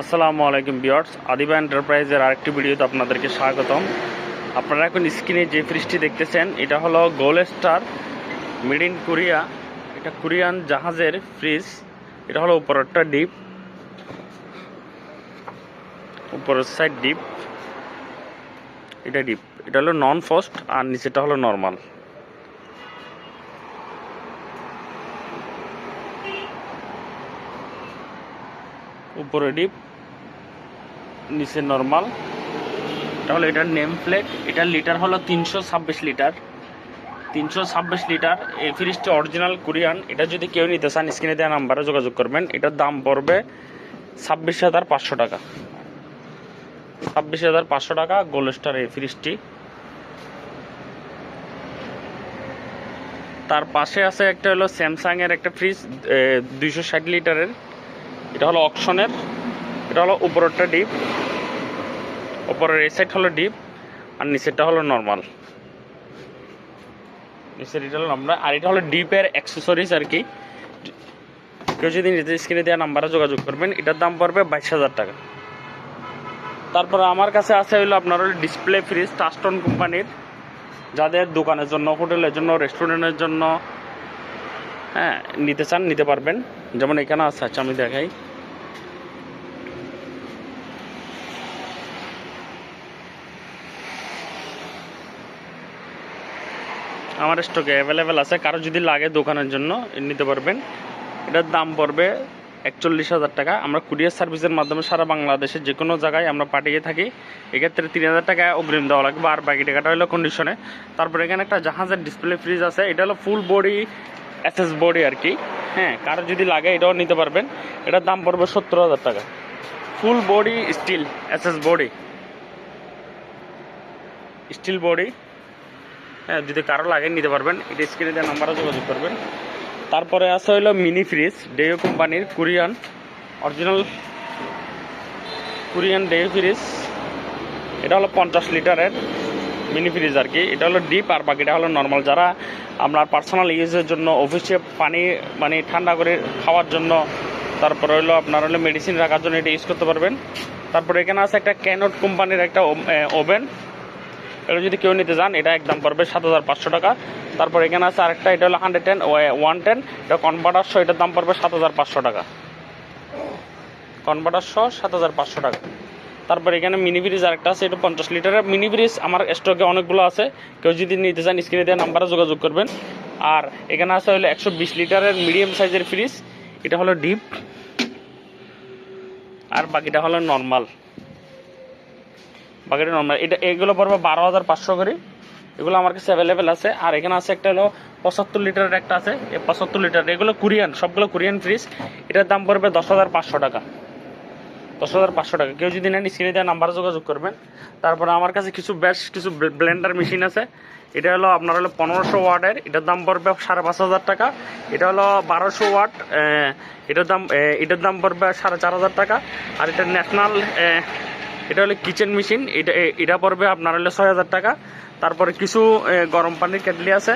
আসসালামু আলাইকুম বিয়ার্স আদিবা এন্টারপ্রাইজের আরেকটি ভিডিওতে আপনাদেরকে স্বাগতম। আপনারা এখন স্ক্রিনে যে ফ্রিজটি দেখতেছেন, এটা হলো Gold Star made in Korea. এটা কোরিয়ান জাহাজের ফ্রিজ, এটা হলো উপরেরটা ডিপ, উপরের সাইড ডিপ, এটা ডিপ। এটা হলো নন ফস্ট আর নিচেটা হলো নর্মাল। উপরে ডিপ নিচে নর্মাল তাহলে এটার নেম প্লেট এটার লিটার হলো তিনশো ছাব্বিশ লিটার তিনশো ছাব্বিশ লিটার এই ফ্রিজটি অরিজিনাল কোরিয়ান এটা যদি কেউ নিতে চান স্ক্রিনে দেওয়া নাম্বারে যোগাযোগ করবেন। এটার দাম পড়বে ছাব্বিশ হাজার পাঁচশো টাকা। ছাব্বিশ হাজার পাঁচশো টাকা গোল্ড স্টার এই ফ্রিজটি তার পাশে আছে একটা হলো স্যামসাং এর একটা ফ্রিজ দুইশো ষাট লিটারের এটা হলো অকশনের এটা হলো উপরেরটা ডিপ উপরের এই সাইড হলো ডিপ আর নিচেরটা হলো নর্মাল নিচের এটা হলো আমরা আর এটা হলো ডিপের অ্যাক্সেসরিজ আর কি। কেউ যদি নিজের স্ক্রিনে দেওয়া নাম্বারে যোগাযোগ করবেন, এটার দাম পড়বে বাইশ হাজার টাকা। তারপর আমার কাছে আছে হলো আপনার হলো ডিসপ্লে ফ্রিজ টাস্টন কোম্পানির যাদের দোকানের জন্য, হোটেলের জন্য রেস্টুরেন্টের জন্য হ্যাঁ নিতে চান, নিতে পারবেন। যেমন এখানে আছে আচ্ছা আমি দেখাই। আমার স্টকে অ্যাভেলেবেল আছে। কারও যদি লাগে দোকানের জন্য, নিতে পারবেন। এটার দাম পড়বে একচল্লিশ হাজার টাকা। আমরা কুরিয়ার সার্ভিসের মাধ্যমে সারা বাংলাদেশে যে কোনো জায়গায় আমরা পাঠিয়ে থাকি। এক্ষেত্রে তিন হাজার টাকা অগ্রিম দেওয়া লাগবে। আর বাকি টাকাটা হলো কন্ডিশনে তারপরে এখানে একটা জাহাজের ডিসপ্লে ফ্রিজ আছে। এটা হলো ফুল বডি অ্যাসেস বডি আর কি। হ্যাঁ কারও যদি লাগে এটাও নিতে পারবেন। এটার দাম পড়বে সত্তর হাজার টাকা। Full body steel SS body steel body হ্যাঁ যদি কারও লাগে নিতে পারবেন। এটা স্ক্রিনে দেওয়া নাম্বারে যোগাযোগ করবেন। তারপরে আছে হলো মিনি ফ্রিজ ডেও কোম্পানির Korean original Korean Daewoo fridge এটা হলো পঞ্চাশ লিটারের মিনি ফ্রিজ আর কি। এটা হলো ডিপ আর বাকিটা হলো নর্মাল যারা আপনার পার্সোনাল ইউজের জন্য অফিসে পানি মানে ঠান্ডা করে খাওয়ার জন্য, তারপরে হলো আপনার হলো মেডিসিন রাখার জন্য এটা ইউজ করতে পারবেন। তারপরে এখানে আছে একটা ক্যানট কোম্পানির একটা ওভেন এটা যদি কেউ নিতে চান, এটা একদম পড়বে সাত হাজার পাঁচশো টাকা। তারপর এখানে আছে আরেকটা, এটা হলো হান্ড্রেড টেন ওয়ান টেন এটা কনভার্টারশো এটার দাম পড়বে সাত হাজার পাঁচশো টাকা। কনভার্টারশো সাত হাজার পাঁচশো টাকা। তারপর এখানে মিনি ব্রিজ আরেকটা আছে, এটা পঞ্চাশ লিটারের মিনি ব্রিজ আমার স্টকে অনেকগুলো আছে। কেউ যদি নিতে চান স্ক্রিনে দেওয়া নাম্বারে যোগাযোগ করবেন। আর এখানে আছে হলো একশো বিশ লিটারের মিডিয়াম সাইজের ফ্রিজ এটা হলো ডিপ আর বাকিটা হলো নর্মাল বাকিটা নর্মাল এটা, এগুলো পড়বে বারো হাজার পাঁচশো করে। এগুলো আমার কাছে অ্যাভেলেবেল আছে। আর এখানে আছে একটা হলো পঁচাত্তর লিটারের একটা আছে। এই পঁচাত্তর লিটার। এগুলো কোরিয়ান, সবগুলো কোরিয়ান ফ্রিজ এটার দাম পড়বে দশ হাজার পাঁচশো টাকা। দশ হাজার পাঁচশো টাকা। কেউ যদি নেন স্ক্রিনে দেওয়া নাম্বারে যোগাযোগ করবেন। তারপরে আমার কাছে কিছু বেশ, কিছু ব্লেন্ডার মেশিন আছে। এটা হলো আপনার হলো পনেরোশো ওয়াটের। এটার দাম পড়বে সাড়ে পাঁচ হাজার টাকা। এটা হলো বারোশো ওয়াট এটার দাম এটার দাম পড়বে সাড়ে চার হাজার টাকা। আর এটা ন্যাশনাল এটা হলো কিচেন মেশিন এটা এটা পড়বে আপনার হলো ছয় হাজার টাকা। তারপরে কিছু গরম পানির কেটলি আছে।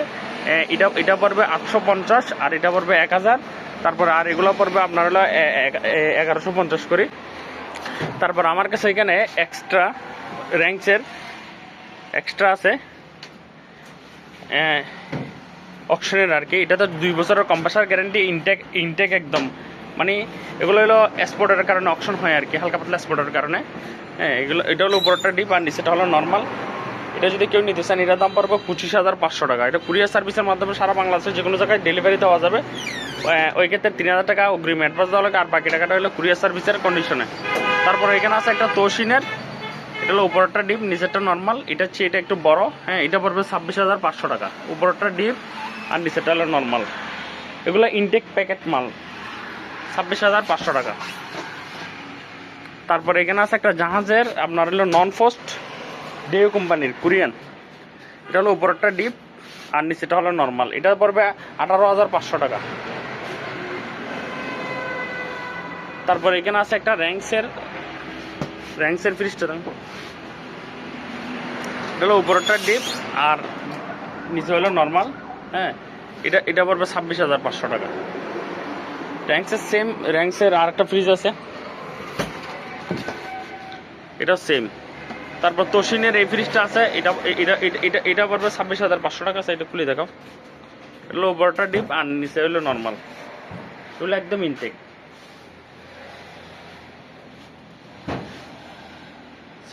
এটা এটা পড়বে আটশো পঞ্চাশ, আর এটা পড়বে এক হাজার। তারপরে আর এগুলো পড়বে আপনার হলো এগারোশো পঞ্চাশ করে। তারপর আমার কাছে এখানে এক্সট্রা র্যাঙ্কসের এক্সট্রা আছে। অপশনের আর কি। এটা তো দুই বছরের কম্পাসার গ্যারান্টি ইনটেক ইনটেক একদম। মানে এগুলো হলো এক্সপোর্টের কারণে অপশন হয় আর কি, হালকা পাতলা এক্সপোর্টের কারণে। হ্যাঁ এগুলো, এটা হলো উপরটা ডিপ আর নিচেটা হলো নর্মাল এটা যদি কেউ নিতে চান এটার দাম পড়বে পঁচিশ হাজার পাঁচশো টাকা। এটা কুরিয়ার সার্ভিসের মাধ্যমে সারা বাংলাদেশে যে কোনো জায়গায় ডেলিভারি দেওয়া যাবে। ওই ক্ষেত্রে তিন হাজার টাকা অগ্রিম অ্যাডভান্স দেওয়া লাগে, আর বাকি টাকাটা হলো কুরিয়ার সার্ভিসের কন্ডিশনে তারপরে এখানে আছে একটা তোশিনের এটা হলো উপরটা ডিপ নিচেরটা নর্মাল এটা হচ্ছে, এটা একটু বড়। হ্যাঁ এটা পড়বে ছাব্বিশ হাজার পাঁচশো টাকা। উপরটা ডিপ আর নিচেরটা হলো নর্মাল এগুলো ইনটেক প্যাকেট মাল। ছাব্বিশ হাজার পাঁচশো টাকা। তারপরে এখানে আছে একটা জাহাজের, আপনার হলো নন ফোস্ট ডেও কোম্পানির কোরিয়ান এটা হলো উপরটা ডিপ, আর নিচেটা হলো নর্মাল এটা পড়বে আঠারো হাজার পাঁচশো টাকা। তারপরে এখানে আছে একটা র্যাঙ্কসের র্যাঙ্কসের ফ্রিজটা দাম এটা হলো উপরটা ডিপ, আর নিচে হলো নর্মাল হ্যাঁ এটা এটা পড়বে ছাব্বিশ হাজার পাঁচশো টাকা। র্যাঙ্কসের সেম র্যাঙ্কসের আর একটা ফ্রিজ আছে। এটা সেম তারপর তোশিনের এই ফ্রিজটা আছে, এটা এটা, এটা- এটা পড়বে ছাব্বিশ হাজার পাঁচশো টাকা আছে এটা খুলে দেখাও। এগুলো বড়টা ডিপ আর নিচে হলো নর্মাল এগুলো একদম ইনটেক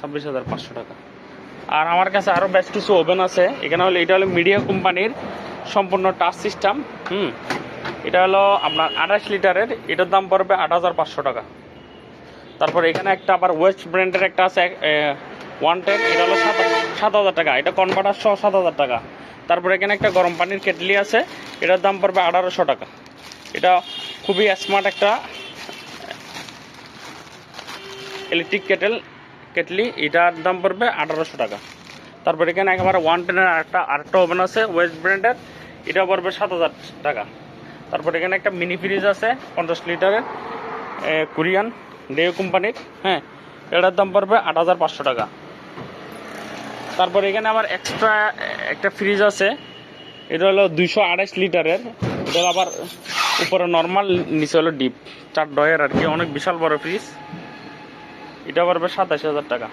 ছাব্বিশ হাজার পাঁচশো টাকা। আর আমার কাছে আরও বেশ কিছু ওভেন আছে। এখানে হলো, এটা হলো মিডিয়া কোম্পানির সম্পূর্ণ টাচ সিস্টেম হুম। এটা হলো আপনার আঠাশ লিটারের, এটার দাম পড়বে আট হাজার পাঁচশো টাকা। তারপর এখানে একটা আবার ওয়েস্ট ব্র্যান্ডের একটা আছে ওয়ান টেন এটা হলো সাত সাত হাজার টাকা। এটা কনভার্টার সহ সাত হাজার টাকা। তারপর এখানে একটা গরম পানির কেটলি আছে, এটার দাম পড়বে আঠারোশো টাকা। এটা খুবই স্মার্ট একটা ইলেকট্রিক কেটেল কেটলি, এটার দাম পড়বে আঠারোশো টাকা। তারপর এখানে একেবারে ওয়ান টেনের আরেকটা আরেকটা ওভেন আছে ওয়েস্ট ব্র্যান্ডের এটা পড়বে সাত হাজার টাকা। তারপর এখানে একটা মিনি ফ্রিজ আছে, পঞ্চাশ লিটারের কোরিয়ান ডেও কোম্পানির হ্যাঁ এটার দাম পড়বে আট হাজার পাঁচশো টাকা। তারপর এখানে আবার এক্সট্রা একটা ফ্রিজ আছে, এটা হলো দুইশো আড়াইশ লিটারের এটা আবার উপরে নর্মাল নিচে হলো ডিপ চার ডয়ের আর কি, অনেক বিশাল বড় ফ্রিজ এটা পড়বে সাতাশ হাজার টাকা।